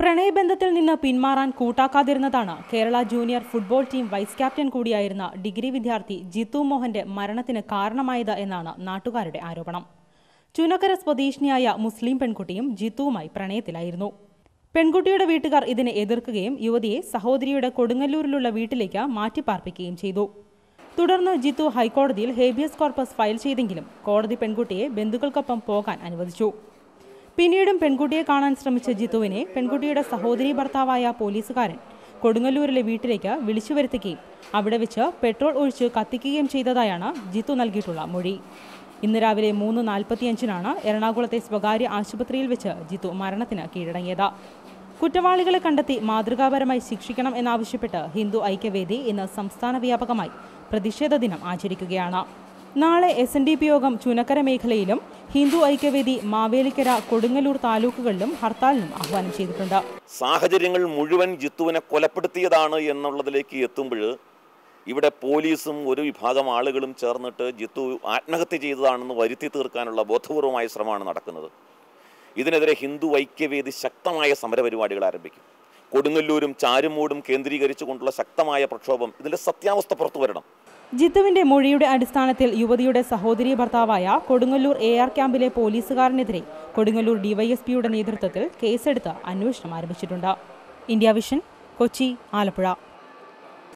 പ്രണയബന്ധത്തിൽ നിന്ന് പിന്മാറാൻ കൂട്ടാക്കാതിരുന്നതാണ് Kerala junior football team vice captain കൂടിയായിരുന്ന degree വിദ്യാർത്ഥി ജിത്തു മോഹന്റെ മരണത്തിന് കാരണമായത് എന്നാണ് നാട്ടുകാരുടെ ആരോപണം. ചുനക്കര സ്വദേശിനിയായ മുസ്ലിം പെൺകുട്ടിയും ജിത്തുവുമായി പ്രണയത്തിലായിരുന്നു. പെൺകുട്ടിയുടെ വീട്ടുകാർ ഇതിനെ എതിർക്കുകയും യുവതിയെ സഹോദരിയുടെ കൊടുങ്ങല്ലൂരിലുള്ള വീട്ടിലേക്ക് മാറ്റിപ്പാർപ്പിക്കുകയും ചെയ്തു. തുടർന്ന് ജിത്തു ഹൈക്കോടതിയിൽ ഹേബിയസ് കോർപ്പസ് ഫയൽ ചെയ്തെങ്കിലും കോടതി പെൺകുട്ടിയെ ബന്ധുക്കൾക്കൊപ്പം പോകാൻ അനുവദിച്ചു. പിന്നീടും പെൺകുട്ടിയെ കാണാൻ ശ്രമിച്ച ജിത്തുവിനെ പെൺകുട്ടിയുടെ സഹോദരി ഭർത്താവായ പോലീസുകാരൻ കൊടുങ്ങല്ലൂരിലെ വീട്ടിലേക്ക് വിളിച്ചു വരുത്തുകയും അവിടെ വെച്ച് പെട്രോൾ ഒഴിച്ച് കത്തിക്കുകയും ചെയ്തതായാണ് ജിത്തു നൽകിയിട്ടുള്ള മൊഴി. ഇന്ന് രാവിലെ മൂന്ന് നാൽപ്പത്തിയഞ്ചിനാണ് എറണാകുളത്തെ സ്വകാര്യ ആശുപത്രിയിൽ വെച്ച് ജിത്തു മരണത്തിന് കീഴടങ്ങിയത്. കുറ്റവാളികളെ കണ്ടെത്തി മാതൃകാപരമായി ശിക്ഷിക്കണം എന്നാവശ്യപ്പെട്ട് ഹിന്ദു ഐക്യവേദി ഇന്ന് സംസ്ഥാന വ്യാപകമായി പ്രതിഷേധ ദിനം ആചരിക്കുകയാണ്. നാളെ എസ് എൻ ഡി പി യോഗം ചുനക്കര മേഖലയിലും ഹിന്ദു ഐക്യവേദി മാവേലിക്കര കൊടുങ്ങല്ലൂർ താലൂക്കുകളിലും ഹർത്താലിനും ആഹ്വാനം ചെയ്തിട്ടുണ്ട്. സാഹചര്യങ്ങൾ മുഴുവൻ ജിത്തുവിനെ കൊലപ്പെടുത്തിയതാണ് എന്നുള്ളതിലേക്ക് എത്തുമ്പോൾ ഇവിടെ പോലീസും ഒരു വിഭാഗം ആളുകളും ചേർന്നിട്ട് ജിത്തു ആത്മഹത്യ ചെയ്തതാണെന്ന് വരുത്തി തീർക്കാനുള്ള ബോധപൂർവമായ ശ്രമമാണ് നടക്കുന്നത്. ഇതിനെതിരെ ഹിന്ദു ഐക്യവേദി ശക്തമായ സമരപരിപാടികൾ ആരംഭിക്കും. കൊടുങ്ങല്ലൂരും ചാരുമൂടും കേന്ദ്രീകരിച്ചുകൊണ്ടുള്ള ശക്തമായ പ്രക്ഷോഭം ഇതിന്റെ സത്യാവസ്ഥ പുറത്തു വരണം. ജിത്തുവിന്റെ മൊഴിയുടെ അടിസ്ഥാനത്തിൽ യുവതിയുടെ സഹോദരി ഭർത്താവായ കൊടുങ്ങല്ലൂർ എ ആർ ക്യാമ്പിലെ പോലീസുകാരനെതിരെ കൊടുങ്ങല്ലൂർ ഡിവൈഎസ്പിയുടെ നേതൃത്വത്തിൽ കേസെടുത്ത് അന്വേഷണം ആരംഭിച്ചിട്ടുണ്ട്. India Vision Kochi Alappuzha.